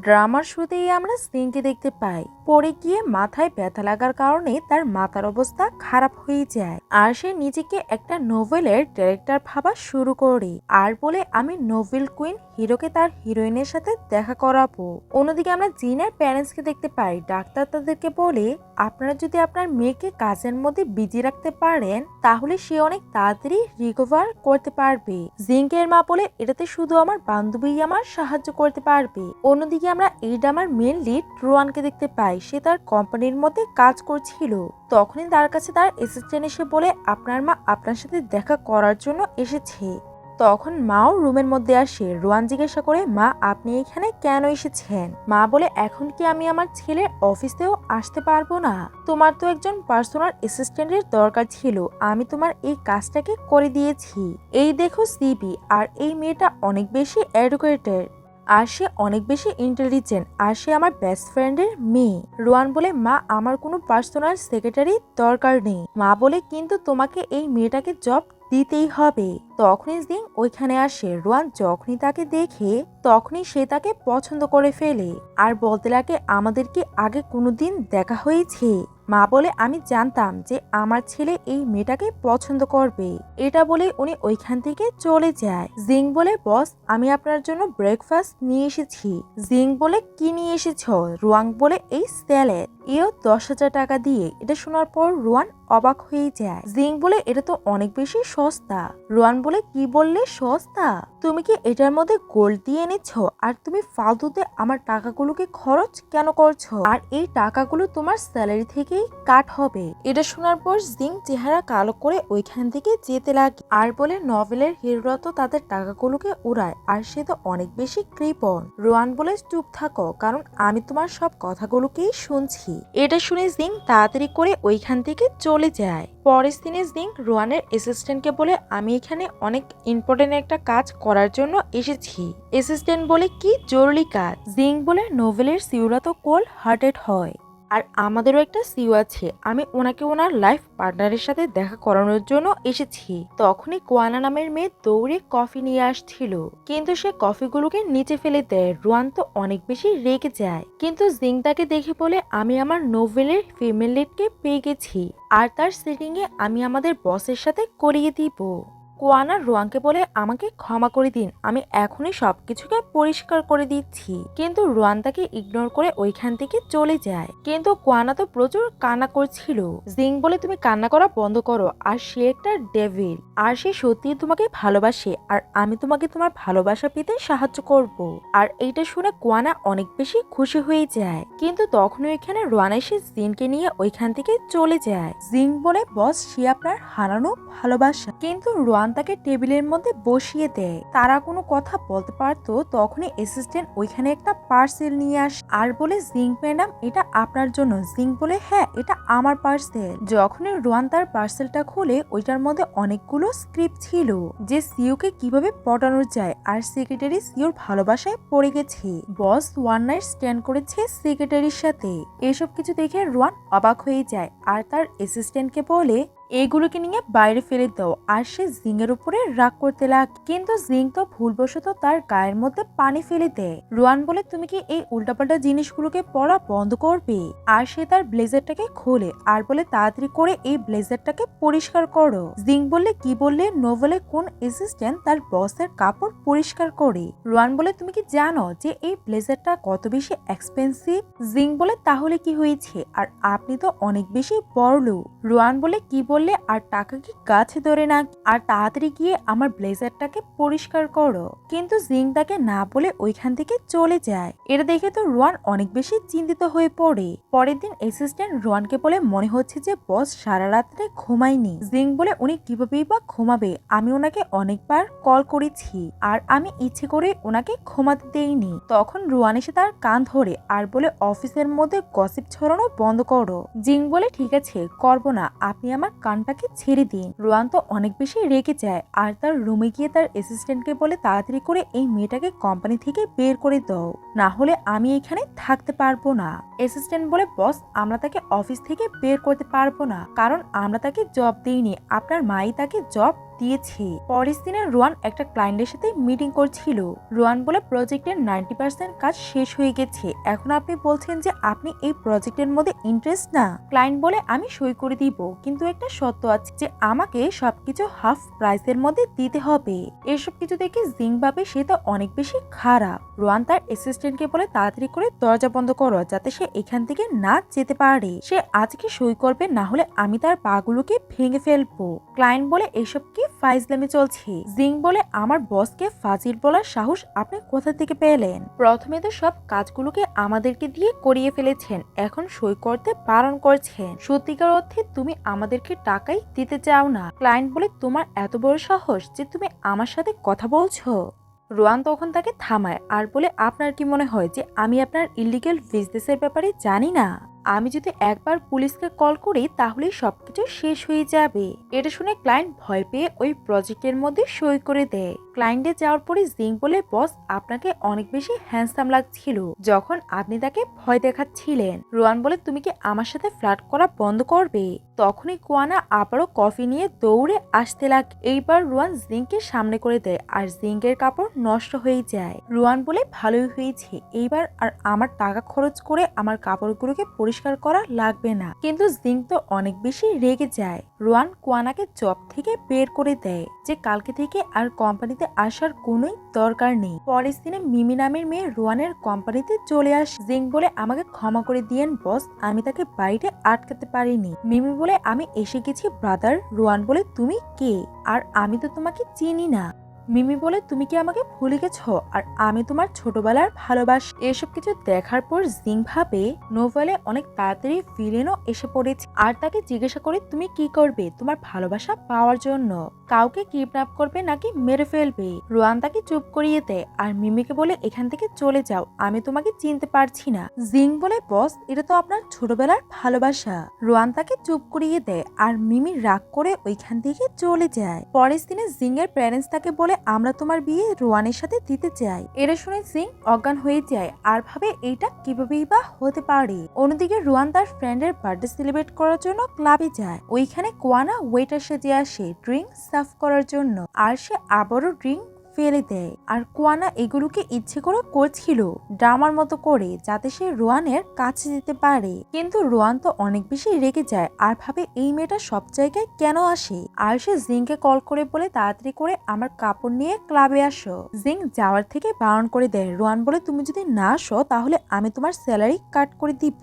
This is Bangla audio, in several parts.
ড্রামার শুরুতেই আমরা স্নেহকে দেখতে পাই। পড়ে গিয়ে মাথায় ব্যথা লাগার কারণে তার মাথার অবস্থা খারাপ হয়ে যায়। আর সে নিজেকে একটা নোভেলের ডিরেক্টর ভাবা শুরু করে। আর বলে, আমি নোভেল কুইন, হিরোকে তার হিরোইনের সাথে দেখা করাবো। অন্যদিকে আমরা জিনের প্যারেন্টসকে দেখতে পাই। ডাক্তার তাদেরকে বলে, আপনারা যদি আপনার মেয়েকে কাজের মধ্যে বিজি রাখতে পারেন, তাহলে সে অনেক তাড়াতাড়ি রিকভার করতে পারবে। জিঙ্কের মা বলে, এটাতে শুধু আমার বান্ধবী আমার সাহায্য করতে পারবে। অন্যদিকে আমরা এই ড্রামার মেন লিড রোয়ানকে দেখতে পাই। সে তার কোম্পানির মধ্যে কাজ করছিল। তখনই তার কাছে তার অ্যাসিস্ট্যান্ট এসে বলে, আপনার মা আপনার সাথে দেখা করার জন্য এসেছে। তখন মাও রুমের মধ্যে আসে। রোয়ান জিজ্ঞাসা করে, মা, আপনি এখানে কেন এসেছেন? মা বলে, এখন কি আমি আমার ছেলের অফিসেও আসতে পারব না? তোমার তো একজন পার্সোনাল অ্যাসিস্ট্যান্টের দরকার ছিল। আমি তোমার এই কাজটাকে করে দিয়েছি। এই দেখো সিবি, আর এই মেয়েটা অনেক বেশি এডুকেটেড আর সে অনেক বেশি ইন্টেলিজেন্ট আর সে আমার বেস্ট ফ্রেন্ডের মেয়ে। রোয়ান বলে, মা, আমার কোনো পার্সোনাল সেক্রেটারি দরকার নেই। মা বলে, কিন্তু তোমাকে এই মেয়েটাকে জব দিতেই হবে। তখনই জিং ওইখানে আসে। রোয়ান যখনই তাকে দেখে, তখনই সে তাকে পছন্দ করে ফেলে। আর বলতে লাগে, আমাদের কি আগে কোনোদিন দেখা হয়েছে? মা বলে, আমি জানতাম যে আমার ছেলে এই মেয়েটাকে পছন্দ করবে। এটা বলে উনি ওইখান থেকে চলে যায়। জিং বলে, বস, আমি আপনার জন্য ব্রেকফাস্ট নিয়ে এসেছি। জিং বলে, কি নিয়ে এসেছ? রুয়াং বলে, এই স্যালেড এও দশ হাজার টাকা দিয়ে। এটা শোনার পর রুয়ান অবাক হয়ে যায়। জিং বলে, এটা তো অনেক বেশি সস্তা। রোয়ান বলে, কি বললে সস্তা? তুমি কি এটার মধ্যে গোল্ড দিয়ে এনেছ? আর তুমি ফালতুতে আমার টাকাগুলোকে খরচ কেন করছ? আর এই টাকাগুলো তোমার স্যালারি থেকেই কাট হবে। এটা শোনার পর জিং চেহারা কালো করে ওইখান থেকে যেতে লাগে। আর বলে, নভেলের হিরোরা তাদের টাকাগুলোকে উড়ায়, আর সে তো অনেক বেশি কৃপণ। রোয়ান বলে, চুপ থাকো, কারণ আমি তোমার সব কথাগুলোকেই শুনছি। এটা শুনে জিং তাড়াতাড়ি করে ওইখান থেকে চলে যায়। পরের দিনের দিন রোয়ানের অ্যাসিস্ট্যান্টকে বলে, আমি এখানে অনেক ইম্পর্টেন্ট একটা কাজ করার জন্য এসেছি। অ্যাসিস্ট্যান্ট বলে, কি জরুরি কাজ? জিং বলে নোভেলের সিউরা তো কোল হার্টেড হয়। আর আমাদেরও একটা সিও আছে। আমি ওনাকে ওনার লাইফ পার্টনারের সাথে দেখা করানোর জন্য এসেছি। তখনই কোয়ানা নামের মেয়ে দৌড়ে কফি নিয়ে আসছিল। কিন্তু সে কফিগুলোকে নিচে ফেলে দেয়। রোয়ান তো অনেক বেশি রেগে যায়। কিন্তু জিং তাকে দেখে বলে, আমি আমার নোভেলের ফিমেল লিডকে পেয়ে গেছি। আর তার সিটিং এ আমি আমাদের বসের সাথে করিয়ে দিব। কোয়ানা রোয়াংকে বলে, আমাকে ক্ষমা করে দিন, আমি এখনই সব কিছুকে পরিষ্কার করে দিচ্ছি। কিন্তু রোয়ান তাকে ইগনোর করে ওইখান থেকে চলে যায়। কিন্তু কোয়ানা তো প্রচুর কান্না করছিল। জিং বলে তুমি কান্না করা বন্ধ করো, আর সে একটা ডেভিল আর সে সত্যি তোমাকে ভালোবাসে, আর আমি তোমাকে তোমার ভালোবাসা পেতে সাহায্য করব। আর এইটা শুনে কোয়ানা অনেক বেশি খুশি হয়ে যায়। কিন্তু তখন ওইখানে রোয়ান এসে জিনকে নিয়ে ওইখান থেকে চলে যায়। জিং বলে, বস, সে আপনার হারানো ভালোবাসা। কিন্তু রোয়ান তাকে টেবিলের মধ্যে বসিয়ে দেয়। তারা কোনো কথা বলতে পারতো, তখনই অ্যাসিস্ট্যান্ট ওইখানে একটা পার্সেল নিয়ে আস, আর বলে জিঙ্ক ম্যাডাম এটা আপনার জন্য। জিঙ্ক বলে হ্যাঁ এটা আমার পার্সেল যখনই রোয়ান তার পার্সেলটা খুলে, ওইটার মধ্যে অনেকগুলো স্ক্রিপ্ট ছিল, যে সিওকে কীভাবে পটানো যায়, আর সেক্রেটারি সিওর ভালোবাসায় পড়ে গেছে। বস ওয়ান নাইট স্ট্যান্ড করেছে সেক্রেটারির সাথে। এসব কিছু দেখে রোয়ান অবাক হয়ে যায়, আর তার অ্যাসিস্ট্যান্টকে বলে এগুলোকে নিয়ে বাইরে ফেলে দাও। আর সে জিংয়ের উপরে রাগ করতে লাগ কিন্তু জিং তো ভুলবশত তার গায়ের মধ্যে পানি ফেলে দেয়। রোয়ান বলে, তুমি কি এই উল্টাপাল্টা জিনিসগুলোকে পড়া বন্ধ করবে? আর সে তার ব্লেজারটাকে খোলে আর বলে, তাড়াতাড়ি করে এই ব্লেজারটাকে পরিষ্কার করো। জিং বললে, কি বললে? নোভেলে কোন অ্যাসিস্ট্যান্ট তার বসের কাপড় পরিষ্কার করে? রোয়ান বলে, তুমি কি জানো যে এই ব্লেজারটা কত বেশি এক্সপেন্সিভ জিং বলে, তাহলে কি হয়েছে? আর আপনি তো অনেক বেশি বড়লো রোয়ান বলে, কি বললে, আর টাকা কি গাছে ধরে না, আর তাড়াতাড়ি গিয়ে আমার ব্লেজারটাকে পরিষ্কার করো। কিন্তু জিং তাকে না বলে ওইখান থেকে চলে যায়। এটা দেখে তো রোয়ান অনেক বেশি চিন্তিত হয়ে পড়ে। পরের দিন অ্যাসিস্ট্যান্ট রোয়ানকে বলে, মনে হচ্ছে যে বস সারা রাত্রে ঘুমায়নি। জিং বলে, উনি কিভাবেই বা ঘুমাবে? আমি ওনাকে অনেকবার কল করেছি, আর আমি ইচ্ছে করে ওনাকে ঘুমাতে দেইনি। তখন রোয়ান এসে তার কান ধরে আর বলে, অফিসের মধ্যে গসিপ ছড়ানো বন্ধ করো। জিং বলে, ঠিক আছে, করব না। আপনি আমার কানটাকে ছেড়ে দিন। রোয়ান তো অনেক বেশি রেগে যায় আর তার রুমে গিয়ে তার অ্যাসিস্ট্যান্টকে বলে তাড়াতাড়ি করে এই মেয়েটাকে কোম্পানি থেকে বের করে দাও। না হলে আমি এখানে থাকতে পারব না। অ্যাসিস্ট্যান্ট বলে, বস, আমরা তাকে অফিস থেকে বের করতে পারব না। কারণ আমরা তাকে জব দিইনি। আপনার মাই তাকে জব দিয়েছে। পরের দিনে রোয়ান একটা ক্লায়েন্টের সাথে মিটিং করছিল। রোয়ান বলে প্রজেক্টের নাইনটি পার্সেন্ট কাজ শেষ হয়ে গেছে। এখন আপনি বলছেন যে আপনি এই প্রজেক্টের মধ্যে ইন্টারেস্ট না? ক্লায়েন্ট বলে, আমি সই করে দিব। কিন্তু একটা সত্য আছে যে আমাকে সবকিছু হাফ প্রাইসের মধ্যে দিতে হবে। এসব কিছু দেখে জিং ভাবে সে তো অনেক বেশি খারাপ। রোয়ান তার অ্যাসিস্ট্যান্টকে বলে, তাড়াতাড়ি করে দরজা বন্ধ করো, যাতে সে এখান থেকে না যেতে পারে। সে আজকে সই করবে, না হলে আমি তার পাগুলোকে ভেঙে ফেলব। ক্লায়েন্ট বলে, এসব কি ফাইজলামি চলছে। জিং বলে, আমার বসকে ফাজিল বলার সাহস আপনি কোথা থেকে পেলেন? প্রথমে তো সব কাজগুলোকে আমাদেরকে দিয়ে করিয়ে ফেলেছেন। এখন সই করতে বারণ করছেন। সত্যিকার অর্থে তুমি আমাদেরকে টাকাই দিতে চাও না। ক্লায়েন্ট বলে, তোমার এত বড় সাহস যে তুমি আমার সাথে কথা বলছো? রোয়ান তখন তাকে থামায় আর বলে, আপনার কি মনে হয় যে আমি আপনার ইলিগেল বিজনেসের ব্যাপারে জানি না? আমি যদি একবার পুলিশকে কল করি তাহলে সবকিছু শেষ হয়ে যাবে। এটা শুনে ক্লায়েন্ট ভয় পেয়ে ওই প্রজেক্টের মধ্যে সই করে দেয়। ক্লায়েন্টে যাওয়ার পরে জিং বলে বস আপনাকে অনেক বেশি হ্যান্ডসাম লাগছিল। যখন আপনি তাকে ভয় দেখাচ্ছিলেন, রোয়ান বলে, তুমি কি আমার সাথে ফ্লার্ট করা বন্ধ করবে? তখনই কোয়ানা আবারও কফি নিয়ে দৌড়ে আসতে লাগে। এইবার রুয়ান জিঙ্ককে সামনে করে দেয় আর জিঙ্কের কাপড় নষ্ট হয়ে যায়। রুয়ান বলে, ভালোই হয়েছে। এইবার আর আমার টাকা খরচ করে আমার কাপড়গুলোকে পরিষ্কার করা লাগবে না। কিন্তু জিঙ্ক তো অনেক বেশি রেগে যায়। রুয়ান কোয়ানাকে জব থেকে বের করে দেয়, যে কালকে থেকে আর কোম্পানিতে আসার কোনোই দরকার নেই। পরের দিনে মিমি নামের মেয়ে রোয়ানের কোম্পানিতে চলে আস। জিং বলে, আমাকে ক্ষমা করে দিয়েন, বস, আমি তাকে বাইরে আটকাতে পারিনি। মিমি বলে, আমি এসে গেছি, ব্রাদার। রোয়ান বলে, তুমি কে? আর আমি তো তোমাকে চিনি না। মিমি বলে, তুমি কি আমাকে ভুলে গেছো? আর আমি তোমার ছোটবেলার ভালোবাস। এসব কিছু দেখার পর জিং ভাবে নোভেলে অনেক তাড়াতাড়ি ভিলেনও এসে পড়েছে। আর তাকে জিজ্ঞাসা করে, তুমি কি করবে? তোমার ভালোবাসা পাওয়ার জন্য কাউকে কিডন্যাপ করবে নাকি মেরে ফেলবে? রোয়ান তাকে চুপ করিয়ে দেয়, আর মিমিকে বলে, এখান থেকে চলে যাও, আমি তোমাকে চিনতে পারছি না। জিং বলে, বস, এটা তো আপনার ছোটবেলার ভালোবাসা। রোয়ান তাকে চুপ করিয়ে দেয়, আর মিমি রাগ করে ওইখান থেকে চলে যায়। পরের দিনে জিং এর প্যারেন্টস তাকে বলে আমরা তোমার বিয়ে রোয়ানের সাথে দিতে চাই। এটা শুনে সিং অজ্ঞান হয়ে যায়। আর ভাবে এইটা কিভাবেই বা হতে পারে। অন্যদিকে রোয়ান তার ফ্রেন্ডের বার্থডে সেলিব্রেট করার জন্য ক্লাবে যায়। ওইখানে কোয়ানা ওয়েটার সেজে আসে ড্রিঙ্ক সার্ভ করার জন্য। আর সে আবারও ড্রিঙ্ক ফেলে দেয়। আর কোয়ানা এগুলোকে ইচ্ছে করে করছিল, ড্রামার মতো করে, যাতে সে রোয়ানের কাছে যেতে পারে। কিন্তু রোয়ান তো অনেক বেশি রেগে যায় আর ভাবে এই মেয়েটা সব জায়গায় কেন আসে? আর সে জিংকে কল করে বলে, তাড়াতাড়ি করে আমার কাপড় নিয়ে ক্লাবে আসো। জিং যাওয়ার থেকে বারণ করে দেয়, রোয়ান বলে তুমি যদি না আসো, তাহলে আমি তোমার স্যালারি কাট করে দিব।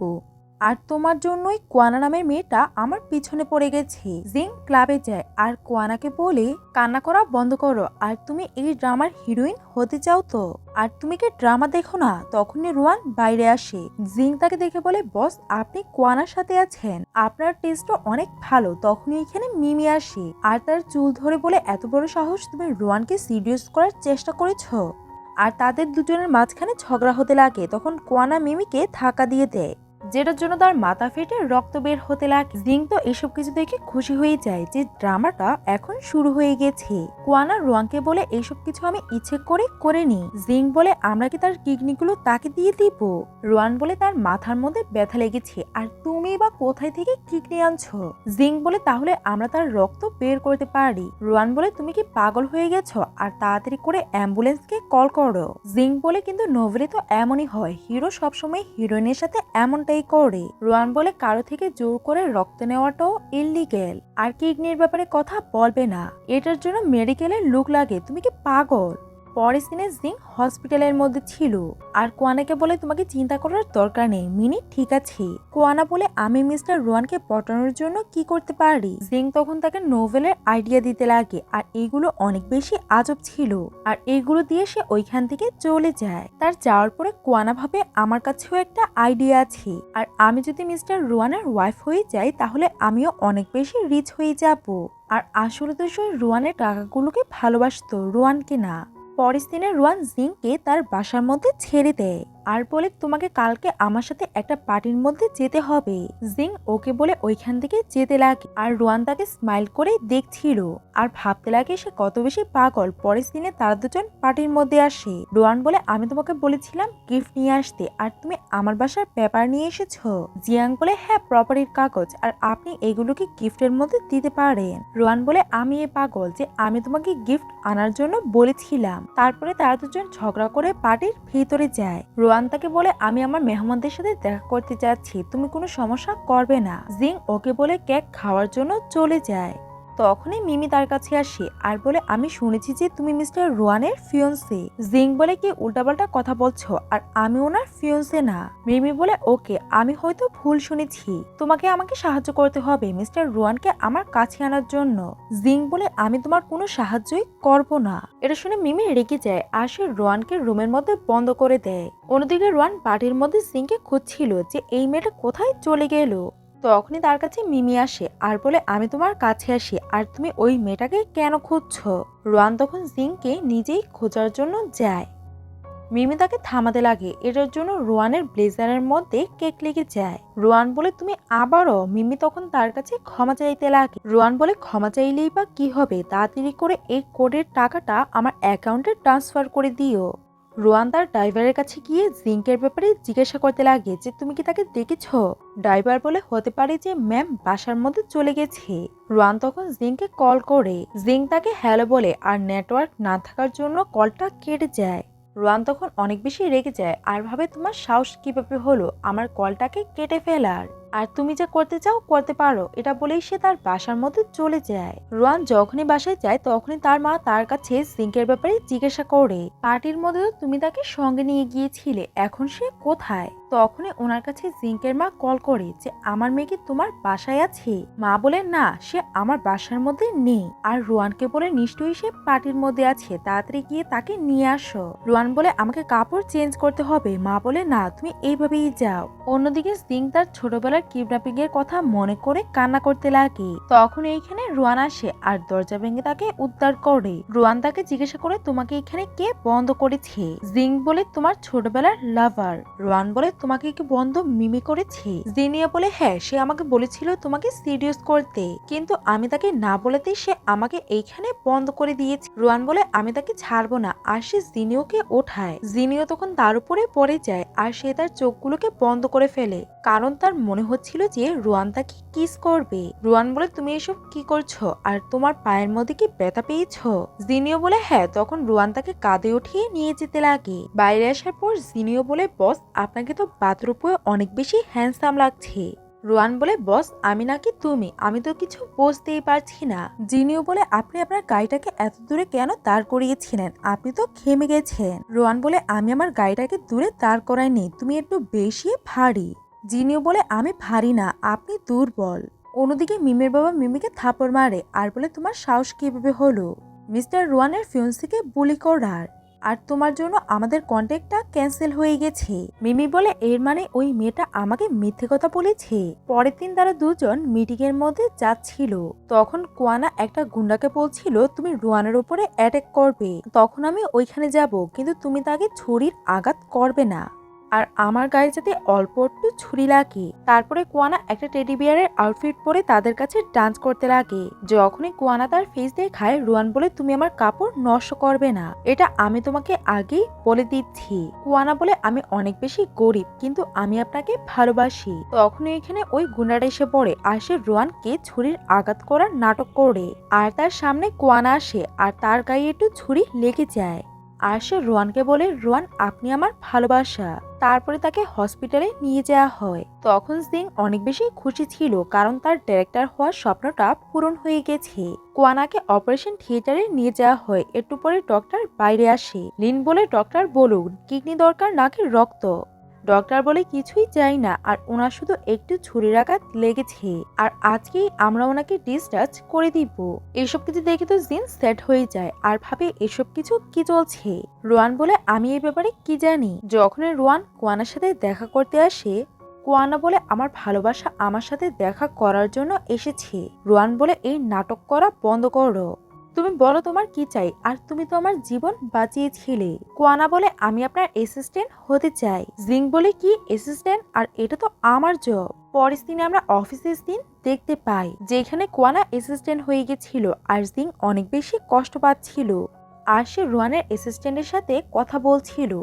আর তোমার জন্যই কোয়ানা নামের মেয়েটা আমার পিছনে পড়ে গেছে। জিং ক্লাবে যায়। আর কোয়ানাকে বলে, কান্না করা বন্ধ করো। আর তুমি এই ড্রামার হিরোইন হতে চাও তো? আর তুমি কি ড্রামা দেখো না? তখনই রোয়ান বাইরে আসে। জিং তাকে দেখে বলে, বস, আপনি কোয়ানার সাথে আছেন। আপনার টেস্টও অনেক ভালো। তখনই এখানে মিমি আসে। আর তার চুল ধরে বলে, এত বড় সাহস তুমি রোয়ানকে সিরিয়াস করার চেষ্টা করেছ? আর তাদের দুজনের মাঝখানে ঝগড়া হতে লাগে। তখন কোয়ানা মিমিকে ধাক্কা দিয়ে দেয়। যেটার জন্য তার মাথা ফেটে রক্ত বের হতে লাগে। জিং তো এসব কিছু দেখে খুশি হয়ে যায় যে ড্রামাটা এখন শুরু হয়ে গেছে। কোয়ানা রোয়াংকে বলে এইসব কিছু আমি ইচ্ছে করে করিনি জিং বলে, আমরা কি তার কিডনিগুলো তাকে দিয়ে দিব? রোয়ান বলে, তার মাথার মধ্যে ব্যথা লেগেছে, আর তুমি বা কোথায় থেকে কিডনি আনছো? জিং বলে, তাহলে আমরা তার রক্ত বের করতে পারি। রোয়ান বলে, তুমি কি পাগল হয়ে গেছো? আর তাড়াতাড়ি করে অ্যাম্বুলেন্সকে কল করো। জিং বলে, কিন্তু নোভেলে তো এমনই হয়, হিরো সবসময় হিরোইনের সাথে এমনটাই করে। রোয়ান বলে কারও থেকে জোর করে রক্ত নেওয়াটাও ইল্লিগেল আর কিডনির ব্যাপারে কথা বলবে না। এটার জন্য মেডিকেলের লুক লাগে। তুমি কি পাগল? পরের দিনে জিং হসপিটালের মধ্যে ছিল। আর কোয়ানাকে বলে তোমাকে চিন্তা করার দরকার নেই। মিনি, ঠিক আছে। কোয়ানা বলে, আমি মিস্টার রোয়ানকে পটানোর জন্য কি করতে পারি? জিং তখন তাকে নোভেলের আইডিয়া দিতে লাগে। আর এইগুলো অনেক বেশি আজব ছিল। আর এইগুলো দিয়ে সে ওইখান থেকে চলে যায়। তার যাওয়ার পরে কোয়ানা ভাবে, আমার কাছেও একটা আইডিয়া আছে। আর আমি যদি মিস্টার রোয়ানের ওয়াইফ হয়ে যাই, তাহলে আমিও অনেক বেশি রিচ হয়ে যাব। আর আসলে তো সে রোয়ানের টাকাগুলোকে ভালোবাসতো, রোয়ানকে না। পরের দিনে রোয়ান জিংকে তার বাসার মধ্যে ছেড়ে দেয়। আর বলে তোমাকে কালকে আমার সাথে একটা পার্টির মধ্যে যেতে হবে। জিং ওকে বলে ওইখান থেকে যেতে লাগে। আর রোয়ান তাকে স্মাইল করে দেখছিল। আর ভাবতে লাগে সে কত বেশি পাগল। পরের দিনে তারা দুজন পার্টির মধ্যে আসে। রোয়ান বলে, আমি তোমাকে বলেছিলাম গিফট নিয়ে আসতে। আর তুমি আমার বাসার পেপার নিয়ে এসেছ। জিয়াং বলে হ্যাঁ প্রপার্টির কাগজ। আর আপনি এগুলোকে গিফটের মধ্যে দিতে পারেন। রোয়ান বলে, আমি এ পাগল যে আমি তোমাকে গিফট আনার জন্য বলেছিলাম। তারপরে তারা দুজন ঝগড়া করে পার্টির ভিতরে যায়। রোয়ান তাকে বলে, আমি আমার মেহমানদের সাথে দেখা করতে যাচ্ছি। তুমি কোনো সমস্যা করবে না। জিং ওকে বলে কেক খাওয়ার জন্য চলে যায়। তখনই মিমি তার কাছে আসে আর বলে, আমি শুনেছি যে তুমি মিস্টার রোয়ানের ফিয়ন্সে। জিং বলে, কি উল্টাপাল্টা কথা বলছো? আর আমি ওনার ফিয়ন্সে না। মিমি বলে, ওকে, আমি হয়তো ভুল শুনেছি। তোমাকে আমাকে সাহায্য করতে হবে মিস্টার রোয়ানকে আমার কাছে আনার জন্য। জিং বলে, আমি তোমার কোনো সাহায্যই করব না। এটা শুনে মিমি রেগে যায় আর সে রোয়ানকে রুমের মধ্যে বন্ধ করে দেয়। অন্যদিকে রোয়ান পার্টির মধ্যে জিংকে খুঁজছিল যে এই মেয়েটা কোথায় চলে গেল। তখনই তার কাছে মিমি আসে আর বলে, আমি তোমার কাছে আসি, আর তুমি ওই মেয়েটাকে কেন খুঁজছো? রোয়ান তখন জিংকে নিজেই খোঁজার জন্য যায়। মিমি তাকে থামাতে লাগে, এটার জন্য রোয়ানের ব্লেজারের মধ্যে কেক লেগে যায়। রোয়ান বলে, তুমি আবারও? মিমি তখন তার কাছে ক্ষমা চাইতে লাগে। রোয়ান বলে, ক্ষমা চাইলেই বা কি হবে? তাড়াতাড়ি করে এই কোডের টাকাটা আমার অ্যাকাউন্টে ট্রান্সফার করে দিও। রোয়ান তার ড্রাইভারের কাছে গিয়ে জিঙ্কের ব্যাপারে জিজ্ঞাসা করতে লাগে যে, তুমি কি তাকে দেখেছ? ড্রাইভার বলে, হতে পারে যে ম্যাম বাসার মধ্যে চলে গেছে। রোয়ান তখন জিঙ্ককে কল করে, জিঙ্ক তাকে হ্যালো বলে আর নেটওয়ার্ক না থাকার জন্য কলটা কেটে যায়। রোয়ান তখন অনেক বেশি রেগে যায়, আর ভাবে তোমার সাহস কীভাবে হলো? আমার কলটাকে কেটে ফেলার। আর তুমি যা করতে চাও, করতে পারো। এটা বলেই সে তার বাসার মধ্যে চলে যায়। রোয়ান যখনই বাসায় যায়, তখনই তার মা তার কাছে সিঙ্কের ব্যাপারে জিজ্ঞাসা করে। পার্টির মধ্যে তো তুমি তাকে সঙ্গে নিয়ে গিয়েছিলে, এখন সে কোথায়? তখনই ওনার কাছে জিঙ্কের মা কল করে যে, আমার মেয়ে কি তোমার বাসায় আছে? মা বলে, না, সে আমার বাসার মধ্যে নেই। আর রোয়ানকে বলে, নিশ্চয়ই সে পার্টির মধ্যে আছে, তাড়াতাড়ি গিয়ে তাকে নিয়ে আসো। রোয়ান বলে, আমাকে কাপড় চেঞ্জ করতে হবে। মা বলে, না, তুমি এইভাবেই যাও। অন্যদিকে সিং তার ছোটবেলার কিডন্যাপিং এর কথা মনে করে কান্না করতে লাগে। তখন এইখানে রোয়ান আসে আর দরজা ভেঙে তাকে উদ্ধার করে। রোয়ান তাকে জিজ্ঞাসা করে, তোমাকে এখানে কে বন্ধ করেছে? জিং বলে, তোমার ছোটবেলার লাভার রোয়ান বলে, তোমাকে কি বন্ধ মিমি করেছে? জিনিয়া বলে হ্যাঁ সে আমাকে বলেছিল তোমাকে সিরিয়াস করতে। কিন্তু আমি তাকে না বলেতেই সে আমাকে এইখানে বন্ধ করে দিয়েছে। রোয়ান বলে, আমি তাকে ছাড়বো না। আর সে জিনিওকে ওঠায়। জিনিও তখন তার উপরে পড়ে যায় আর সে তার চোখগুলোকে বন্ধ করে ফেলে। কারণ তার মনে হচ্ছিল যে রোয়ান তাকে কিস করবে। রোয়ান বলে, তুমি এসব কি করছ? আর তোমার পায়ের মধ্যে কি ব্যথা পেয়েছ? জিনিও বলে হ্যাঁ তখন রোয়ান তাকে কাঁধে উঠিয়ে নিয়ে যেতে লাগে। বাইরে আসার পর জিনিও বলে, বস, আপনাকে তো বাথরূপে অনেক বেশি হ্যান্ডসাম লাগছে। রোয়ান বলে, বস, আমি নাকি তুমি? আমি তো কিছু বুঝতেই পারছি না। জিনিও বলে, আপনি আপনার গাড়িটাকে এত দূরে কেন দাঁড় করিয়েছিলেন? আপনি তো খেমে গেছেন। রোয়ান বলে, আমি আমার গাড়িটাকে দূরে দাঁড় করাইনি। তুমি একটু বেশি ভারী। জিনিও বলে, আমি ভারী না, আপনি দুর্বল। অন্যদিকে মিমের বাবা মিমিকে থাপড় মারে, আর বলে, তোমার সাহস কীভাবে হলো? মিস্টার রোয়ানের ফিয়ন্সিকে বুলি করার, আর তোমার জন্য আমাদের কন্ট্যাক্টটা ক্যান্সেল হয়ে গেছে। মিমি বলে, এর মানে ওই মেয়েটা আমাকে মিথ্যে কথা বলেছে। পরের দিন তারা দুজন মিটিং এর মধ্যে যাচ্ছিল। তখন কোয়ানা একটা গুন্ডাকে বলছিল, তুমি রোয়ানের উপরে অ্যাটাক করবে। তখন আমি ওইখানে যাব, কিন্তু তুমি তাকে ছুরির আঘাত করবে না। আর আমার গায়ে যাতে অল্প একটু ছুরি লাগে। তারপরে কোয়ানা একটা টেডি বিয়ারের আউটফিট পরে তাদের কাছে ডান্স করতে লাগে। যখনই কোয়ানা তার ফেস দেখায়, রুয়ান বলে, তুমি আমার কাপড় নষ্ট করবে না। এটা আমি তোমাকে আগেই বলে দিচ্ছি। কোয়ানা বলে, আমি অনেক বেশি গরিব, কিন্তু আমি আপনাকে ভালোবাসি। তখনই এখানে ওই গুন্ডাটা এসে পড়ে আর সে রোয়ানকে ছুরির আঘাত করার নাটক করে। আর তার সামনে কোয়ানা আসে আর তার গায়ে একটু ছুরি লেগে যায়। আর সে রোয়ানকে বলে, রোয়ান, আপনি আমার ভালোবাসা। তারপরে তাকে হসপিটালে নিয়ে যাওয়া হয়। তখন সিং অনেক বেশি খুশি ছিল, কারণ তার ডিরেক্টর হওয়ার স্বপ্নটা পূরণ হয়ে গেছে। কোয়ানাকে অপারেশন থিয়েটারে নিয়ে যাওয়া হয়। একটু পরে ডক্টর বাইরে আসে। লিন বলে ডক্টর বলুন, কিডনি দরকার নাকি রক্ত? ডক্টর বলে কিছুই চাই না, আর ওনার শুধু একটু ছুরির আঘাত লেগেছে। আর আজকেই আমরা ওনাকে ডিসচার্জ করে দিব। এসব কিছু দেখে তো জিন সেট হয়ে যায়, আর ভাবে এসব কিছু কি চলছে? রোয়ান বলে, আমি এই ব্যাপারে কি জানি? যখন রোয়ান কোয়ানার সাথে দেখা করতে আসে, কোয়ানা বলে, আমার ভালোবাসা আমার সাথে দেখা করার জন্য এসেছে। রোয়ান বলে, এই নাটক করা বন্ধ করো। তুমি বলো তোমার কি চাই? আর তুমি তো আমার জীবন বাঁচিয়েছিলে। কোয়ানা বলে আমি আপনার অ্যাসিস্ট্যান্ট হতে চাই। জিং বলে কি অ্যাসিস্ট্যান্ট আর এটা তো আমার জব পরের দিনে আমরা অফিসের দিন দেখতে পাই, যেখানে কোয়ানা অ্যাসিস্ট্যান্ট হয়ে গেছিল আর জিং অনেক বেশি কষ্ট পাচ্ছিল। আর সে রোয়ানের অ্যাসিস্ট্যান্টের সাথে কথা বলছিল।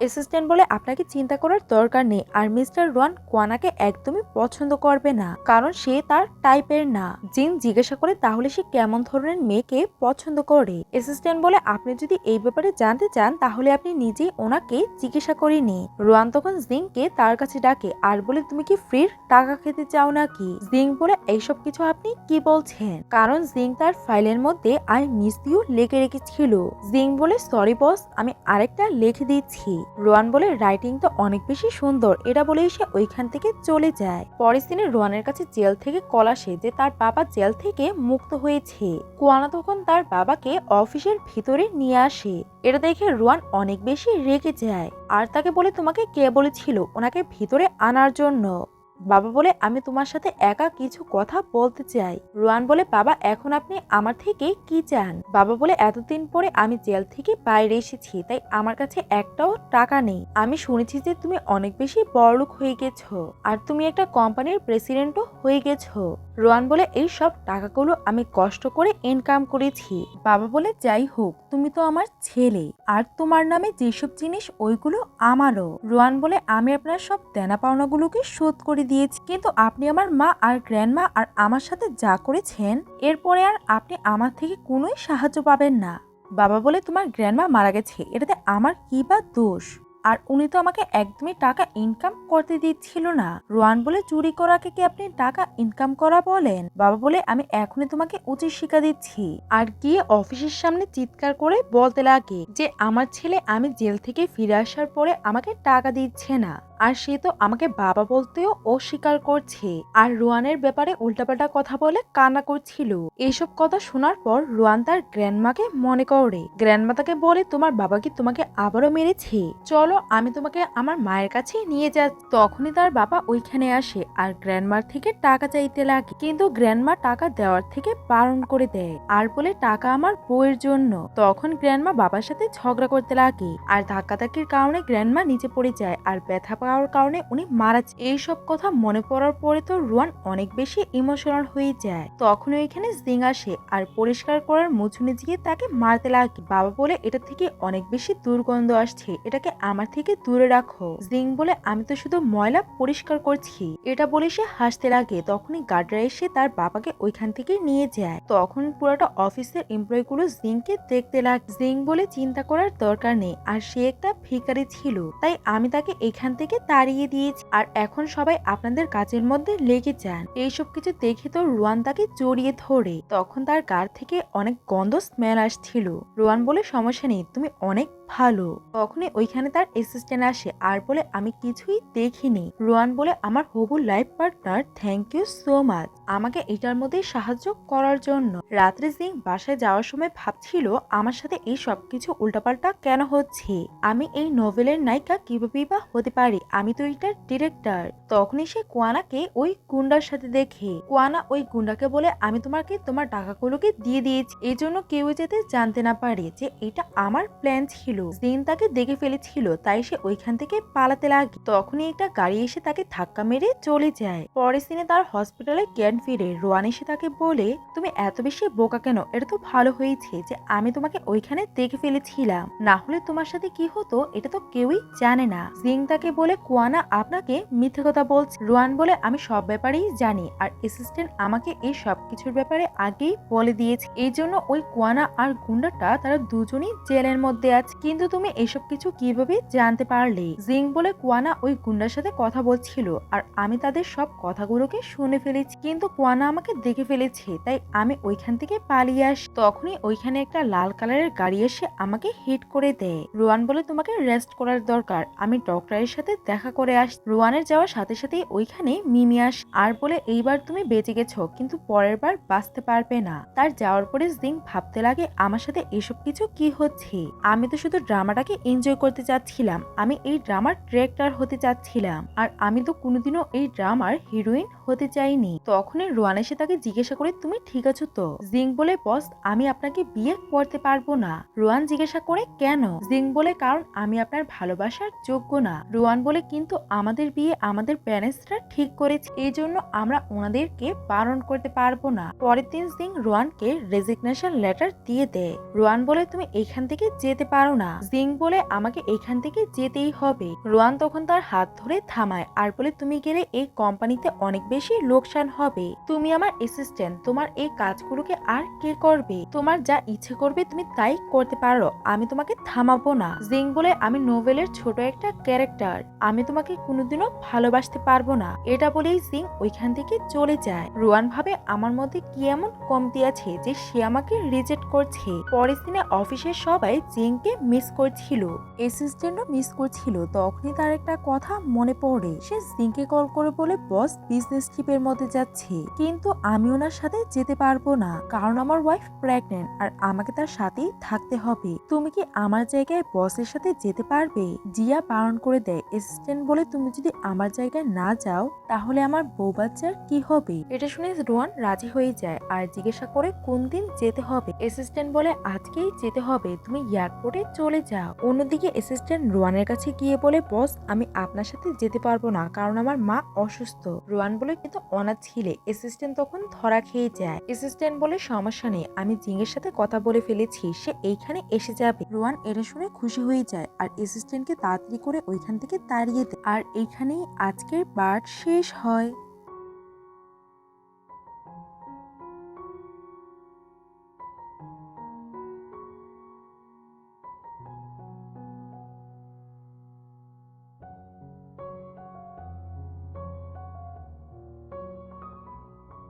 অ্যাসিস্ট্যান্ট বলে আপনাকে চিন্তা করার দরকার নেই আর মিস্টার রোয়ান কোয়ানাকে একদমই পছন্দ করবে না। কারণ সে তার টাইপের না। জিন জিজ্ঞাসা করে তাহলে সে কেমন ধরনের মেয়েকে পছন্দ করে? অ্যাসিস্ট্যান্ট বলে, আপনি যদি এই ব্যাপারে জানতে চান, তাহলে আপনি নিজেই ওনাকে জিজ্ঞাসা করে নি রোয়ান তখন জিংকে তার কাছে ডাকে, আর বলে, তুমি কি ফ্রির টাকা খেতে চাও নাকি? জিং বলে, এইসব কিছু আপনি কি বলছেন? কারণ জিং তার ফাইলের মধ্যে, আই মিস ইউ লেখে রেখেছিল। জিং বলে, সরি বস, আমি আরেকটা লিখে দিচ্ছি। রোয়ান বলে রাইটিং তো অনেক বেশি সুন্দর। এটা বলেই সে ওইখান থেকে চলে যায়। পরের দিনে রোয়ানের কাছে জেল থেকে কল আসে যে তার বাবা জেল থেকে মুক্ত হয়েছে। কুয়ানা তখন তার বাবাকে অফিসের ভিতরে নিয়ে আসে। এটা দেখে রোয়ান অনেক বেশি রেগে যায়। আর তাকে বলে, তোমাকে কে বলেছিল? ওনাকে ভিতরে আনার জন্য। বাবা বলে, আমি তোমার সাথে একা কিছু কথা বলতে চাই। রোয়ান বলে, বাবা, এখন আপনি আমার থেকে কি চান? বাবা বলে, এতদিন পরে আমি জেল থেকে বাইরে এসেছি, তাই আমার কাছে একটাও টাকা নেই। আমি শুনেছি যে তুমি অনেক বেশি বড়লোক হয়ে গেছো, আর তুমি একটা কোম্পানির প্রেসিডেন্টও হয়ে গেছো। রোয়ান বলে, এই সব টাকাগুলো আমি কষ্ট করে ইনকাম করেছি। বাবা বলে, যাই হোক, তুমি তো আমার ছেলে, আর তোমার নামে যেসব জিনিস ওইগুলো আমারও। রোয়ান বলে, আমি আপনার সব দেনা পাওনাগুলোকে শোধ করে দিয়েছি, কিন্তু আপনি আমার মা আর গ্র্যান্ডমা আর আমার সাথে যা করেছেন, এরপরে আর আপনি আমার থেকে কোনোই সাহায্য পাবেন না। বাবা বলে, তোমার গ্র্যান্ডমা মারা গেছে, এটাতে আমার কি বা দোষ? আর উনি তো আমাকে একদমই টাকা ইনকাম করতে দিচ্ছিল না। রোয়ান বলে, চুরি করাকে কি আপনি টাকা ইনকাম করা বলেন? বাবা বলে, আমি এখনই তোমাকে উচিত শিক্ষা দিচ্ছি। আর গিয়ে অফিসের সামনে চিৎকার করে বলতে লাগে যে, আমার ছেলে আমি জেল থেকে ফিরে আসার পরে আমাকে টাকা দিচ্ছে না। আর সে তো আমাকে বাবা বলতেও অস্বীকার করছে। আর রোয়ানের ব্যাপারে উল্টাপাল্টা কথা বলে কান্না করছিল। এইসব কথা শোনার পর রোয়ান তার গ্র্যান্ডমাকে মনে করে। গ্র্যান্ডমা তাকে বলে, তোমার বাবা কি তোমাকে আবারও মেরেছে? চলো, আমি তোমাকে আমার মায়ের কাছে নিয়ে যা তখনই তার বাবা ওইখানে আসে আর গ্র্যান্ডমার থেকে টাকা চাইতে লাগে। কিন্তু গ্র্যান্ডমা টাকা দেওয়ার থেকে বারণ করে দেয় আর বলে, টাকা আমার বউয়ের জন্য। তখন গ্র্যান্ডমা বাবার সাথে ঝগড়া করতে লাগে। আর ধাক্কাধাক্কির কারণে গ্র্যান্ডমা নিচে পড়ে যায় আর ব্যথা পাওয়ার কারণে উনি মারা এইসব কথা মনে পড়ার পরে তো রুয়ান অনেক বেশি ইমোশনাল হয়ে যায়। তখন ওইখানে জিং আসে আর পরিষ্কার করার মুছুনি দিয়ে তাকে মারতে লাগে। বাবা বলে, এটা থেকে অনেক বেশি দুর্গন্ধ আসছে। এটাকে আমার থেকে দূরে রাখো। জিং বলে, আমি তো শুধু ময়লা পরিষ্কার করছি। এটা বলে সে হাসতে লাগে। তখনই গার্ডরা এসে তার বাবাকে ওইখান থেকে নিয়ে যায়। তখন পুরোটা অফিসের এমপ্লয়গুলো জিংকে দেখতে লাগ। জিং বলে, চিন্তা করার দরকার নেই। আর সে একটা ভিখারি ছিল। তাই আমি তাকে এখান থেকে তাড়িয়ে দিয়েছি। আর এখন সবাই আপনাদের কাজের মধ্যে লেগে যান। এইসব কিছু দেখে তো রোয়ান তাকে জড়িয়ে ধরে। তখন তার গার থেকে অনেক গন্ধ স্মেল আসছিল। রোয়ান বলে, সমস্যা নেই, তুমি অনেক ভালো। তখনই ওইখানে তার অ্যাসিস্ট্যান্ট আসে। আর বলে, আমি কিছুই দেখিনি। রোয়ান বলে, আমার হবু life partner thank you so much আমাকে এটার মধ্যে সাহায্য করার জন্য। রাত্রে সিং বাসায় যাওয়ার সময় ভাবছিল, আমার সাথে এই সব কিছু উল্টাপাল্টা কেন হচ্ছে? আমি এই নোভেলের নায়িকা কীভাবে বা হতে পারি? আমি তো এটার ডিরেক্টর তখনই সে কোয়ানাকে ওই গুন্ডার সাথে দেখে, কোয়ানা ওই গুন্ডাকে বলে, আমি তোমাকে তোমার টাকাগুলোকে দিয়ে দিয়েছি। এই জন্য কেউ যাতে জানতে না পারে যে এটা আমার প্ল্যান ছিল। জিন তাকে দেখে ফেলেছিল, তাই সে ওইখান থেকে পালাতে লাগে। তখনই একটা গাড়ি এসে তাকে ধাক্কা মেরে চলে যায়। পরের দিনে তার হসপিটালে জ্ঞান ফিরে। রোয়ান এসে তাকে বলে, তুমি এত বেশি বোকা কেন? এটা তো ভালো হয়েছে যে আমি তোমাকে ওইখানে দেখে ফেলেছিলাম। না হলে তোমার সাথে কি হতো, এটা তো কেউই জানে না। জিং তাকে বলে কুয়ানা আপনাকে মিথ্যে কথা বলছে। রোয়ান বলে, আমি সব ব্যাপারেই জানি আর অ্যাসিস্ট্যান্ট আমাকে এই সব কিছুর ব্যাপারে আগেই বলে দিয়েছে। এই জন্য ওই কুয়ানা আর গুন্ডাটা তারা দুজনই জেলের মধ্যে আছে। কিন্তু তুমি এসব কিছু কীভাবে জানতে পারলে? জিং বলে, কুয়ানা ওই গুন্ডার সাথে কথা বলছিল আর আমি তাদের সব কথাগুলোকে শুনে ফেলেছি। কিন্তু কুয়ানা আমাকে দেখে ফেলেছে, তাই আমি ওইখান থেকে পালিয়ে আসি। তখনই ওইখানে একটা লাল কালারের গাড়ি এসে আমাকে হিট করে দেয়। রোয়ান বলে, তোমাকে রেস্ট করার দরকার। আমি ডক্টরের সাথে দেখা করে আস। রোয়ানের যাওয়ার সাথে সাথেই ওইখানে মিমি আস। আর বলে, এইবার তুমি বেঁচে গেছো, কিন্তু পরের বার বাঁচতে পারবে না। তার যাওয়ার পরে জিং ভাবতে লাগে, আমার সাথে এসব কিছু কি হচ্ছে? আমি তো শুধু ড্রামাটাকে এনজয় করতে চাচ্ছিলাম। আমি এই ড্রামার ডিরেক্টর হতে চাচ্ছিলাম। আর আমি তো কোনোদিনও এই ড্রামার হিরোইন হতে চাইনি। তখনই রোয়ান এসে তাকে জিজ্ঞাসা করে, তুমি ঠিক আছো তো? জিং বলে, বস, আমি আপনাকে বিয়ে করতে পারব না। রোয়ান জিজ্ঞাসা করে, কেন? জিং বলে, কারণ আমি আপনার ভালোবাসার যোগ্য না। রোয়ান বলে কিন্তু আমাদের বিয়ে আমাদের প্যারেন্টসরা ঠিক করেছে। এই জন্য আমরা ওনাদেরকে বারণ করতে পারব না। পরের দিন রোয়ানকে রেজিগনেশন লেটার দিয়ে দেয়। রোয়ান বলে, তুমি এখান থেকে যেতে পারো না। জিং বলে, আমাকে এখান থেকে যেতেই হবে। রোয়ান তখন তার হাত ধরে থামায় আর বলে, তুমি গেলে এই কোম্পানিতে অনেক বেশি লোকসান হবে। তুমি আমার অ্যাসিস্ট্যান্ট তোমার এই কাজগুলোকে আর কে করবে? তোমার যা ইচ্ছে করবে তুমি তাই করতে পারো। আমি তোমাকে থামাবো না। জিং বলে, আমি নোভেলের ছোট একটা ক্যারেক্টার আমি তোমাকে কোনোদিনও ভালোবাসতে পারব না। এটা বলেই সিং ওইখান থেকে চলে যায়। রোয়ান ভাবে, আমার মধ্যে কি এমন কমতি আছে যে সে আমাকে রিজেক্ট করছে? পরের দিনে অফিসের সবাই জিংকে মিস করছিল। অ্যাসিস্ট্যান্টও মিস করছিল। তখনই তার একটা কথা মনে পড়ে। সে জিংকে কল করে বলে বস বিজনেস ট্রিপের মধ্যে যাচ্ছে। কিন্তু আমি ওনার সাথে যেতে পারব না। কারণ আমার ওয়াইফ প্রেগনেন্ট আর আমাকে তার সাথেই থাকতে হবে। তুমি কি আমার জায়গায় বসের সাথে যেতে পারবে? জিয়া বারণ করে দেয়। অ্যাসিস্ট্যান্ট বলে তুমি যদি আমার জায়গায় না যাও, তাহলে আমার বউ বাচ্চার কি হবে? এটা শুনে রোয়ান রাজি হয়ে যায় আর জিজ্ঞাসা করে কোন দিন যেতে হবে? অ্যাসিস্ট্যান্ট বলে, আজকেই যেতে হবে, তুমি এয়ারপোর্টে চলে যাও। অন্যদিকে অ্যাসিস্ট্যান্ট রোয়ানের কাছে গিয়ে বলে, বস, আমি আপনার সাথে যেতে পারব না, কারণ আমার মা অসুস্থ। রোয়ান বলে কিন্তু অনাথ ছিলে। অ্যাসিস্ট্যান্ট তখন ধরা খেয়ে যায়। অ্যাসিস্ট্যান্ট বলে, সমস্যা নেই, আমি জিঙ্গের সাথে কথা বলে ফেলেছি, সে এইখানে এসে যাবে। রোয়ান এটা শুনে খুশি হয়ে যায় আর অ্যাসিস্ট্যান্টকে তাড়াতাড়ি করে ওইখান থেকে তাড়িয়ে দেয় আর এখানেই আজকের পাঠ শেষ হয়।